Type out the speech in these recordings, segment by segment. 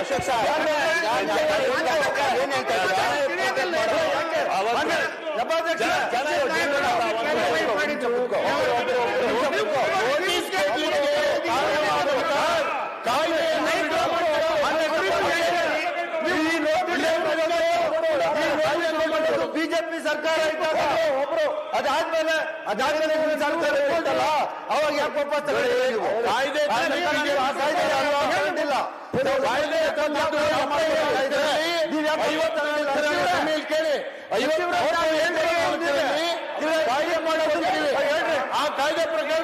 Ashok sir BJP ಸರ್ಕಾರ ಇದ್ದಾಗ ಒಬ್ರು ಅದಾದ್ಮೇಲೆ ಅದಾದ್ಮೇಲೆ ಸರ್ಕಾರ ಅವಾಗ ಯಾಕೆ ವಾಪಸ್ ಕಾಯ್ದೆ ಕಾಯ್ದೆ ಆ ಕಾಯ್ದೆ ಕೇಳಿ? ಕಾಯ್ದೆ ಮಾಡೋದು ಆ ಕಾಯ್ದೆ ಪ್ರಕಾರ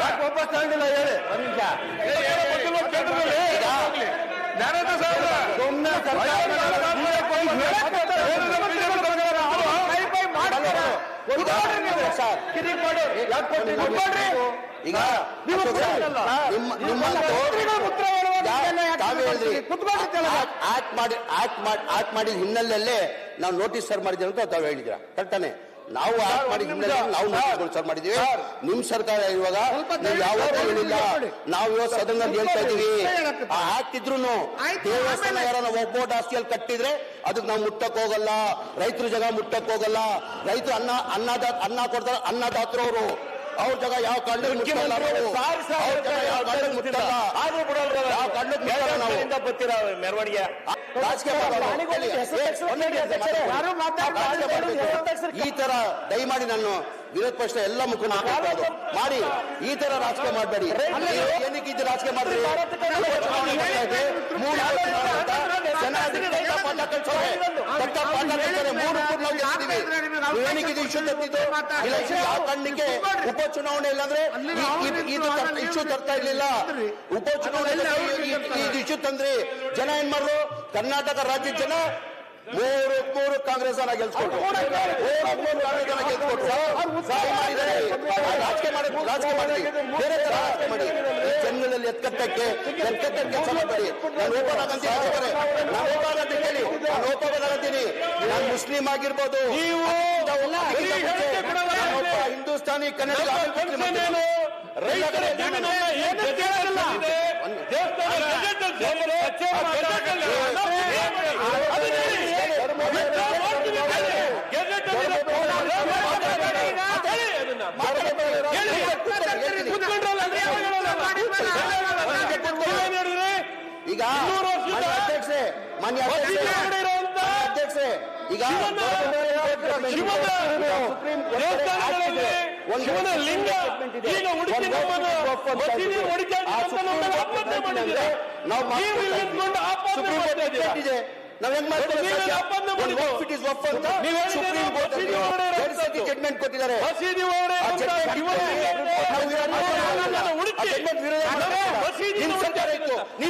ಯಾಕೆ ವಾಪಸ್ ತಗೊಂಡಿಲ್ಲ ಹೇಳಿ ಸಾಹೇಬ್ರ ಸುಮ್ಮನೆ ಈಗ ನೀವು ಆಕ್ಟ್ ಮಾಡಿ ಆಕ್ಟ್ ಮಾಡಿ ಆಕ್ಟ್ ಮಾಡಿದ ಹಿನ್ನೆಲೆಯಲ್ಲೇ ನಾವು ನೋಟಿಸ್ ಸರ್ ಮಾಡಿದ್ದೀವಿ ಅಂತ ತಾವು ಹೇಳಿದ್ರ ಕರೆಕ್ಟಾನೆ ನಾವು ನಾವು ಸರ್. ಮಾಡಿದೀವಿ ನಿಮ್ ಸರ್ಕಾರ ಇರುವಾಗ ಯಾವತ್ತೂ ಹೇಳಿಲ್ಲ. ನಾವು ಇವತ್ತು ಸದನದಲ್ಲಿ ಹೇಳ್ತಾ ಇದೀವಿ ಇದ್ರು ದೇವಸ್ಥಾನ ಯಾರನ್ನ ಒಬ್ಬೋಟ್ ಆಸ್ತಿಯಲ್ಲಿ ಕಟ್ಟಿದ್ರೆ ಅದಕ್ಕೆ ನಾವು ಮುಟ್ಟಕ್ ಹೋಗಲ್ಲ. ರೈತರ ಜಾಗ ಮುಟ್ಟಕ್ ಹೋಗಲ್ಲ. ರೈತರು ಅನ್ನ ಅನ್ನದ ಅನ್ನ ಕೊಡ್ತಾರೆ ಅನ್ನದಾತರು ಅವರು. ಅವ್ರ ಜಾಗ ಯಾವ ಕಾರಣಕ್ಕೆ ಬರ್ತೀರಾ ಮೆರವಣಿಗೆ. ಈ ತರ ದಯಮಾಡಿ ನಾನು ವಿರೋಧ ಪಕ್ಷ ಎಲ್ಲ ಮುಖಂಡ ಮಾಡಿ. ಈ ತರ ರಾಜಕೀಯ ಮಾಡಬೇಡಿ. ಏನಕ್ಕೆ ಇದು ರಾಜಕೀಯ ಚುನಾವಣೆ ಮೂರು. ಮೂರು ಏನಕ್ಕೆ ಇದು ಇಶ್ಯೂ ತರ್ತಿದ್ದು ಯಾವ ಕಾರಣಕ್ಕೆ ಉಪಚುನಾವಣೆ ಇಲ್ಲಾಂದ್ರೆ ಈ- ಈ- ಇದು ಇಶ್ಯೂ ತರ್ತಾ ಇರ್ಲಿಲ್ಲ. ಉಪಚುನಾವಣೆ ಇದು ಇಶ್ಯೂ ತಂದ್ರಿ. ಜನ ಏನ್ ಮಾಡ್ರು? ಕರ್ನಾಟಕ ರಾಜ್ಯದ ಜನ ಮೂರು ಮೂರು ಕಾಂಗ್ರೆಸ್ ಅನ್ನ ಗೆಲ್ಸ್ಕೊಟ್ರು ಮೂರು ಮೂರು ಕಾಂಗ್ರೆಸ್ ಅನ್ನ ಗೆಲ್ಸ್ಕೊಟ್ರು. ರಾಜಕೀಯ ಮಾಡಿ ರಾಜಕೀಯ ಮಾಡಿ. ಬೇರೆ ತರ ರಾಜಕೀಯ ಮಾಡಿ. ಜನಗಳಲ್ಲಿ ಎತ್ಕಟ್ಟಕ್ಕೆ ಎತ್ಕಟ್ಟಕ್ಕೆ ಕೆಲಸ ಮಾಡಬೇಡಿ ನಾನು ಒಪ್ಪಾಗಂತೀನಿ ನಾನು ಒಪ್ಪಾಗಂತ ಕೇಳಿ. ನಾನು ಒಪ್ಪಾಗಂತೀನಿ ನಾನು ಮುಸ್ಲಿಂ ಆಗಿರ್ಬೋದು. ಹಿಂದೂಸ್ತಾನಿ ಕನ್ನಡ ರೈತರ ಈಗ ಅಧ್ಯಕ್ಷೆ ಮಾನ್ಯ ಅಧ್ಯಕ್ಷೆ ಈಗ ಶಿವನ ಲಿಂಗ ಈಗ ಮಾಡಿದ್ದೀರಾ? ನಾವು ಹೆಂಗ್ ಮಾಡ್ತೀವಿ? Supreme court. ಜಡ್ಮೆಂಟ್ ಕೊಟ್ಟಿದ್ದಾರೆ. ಮಸೀದಿ நீ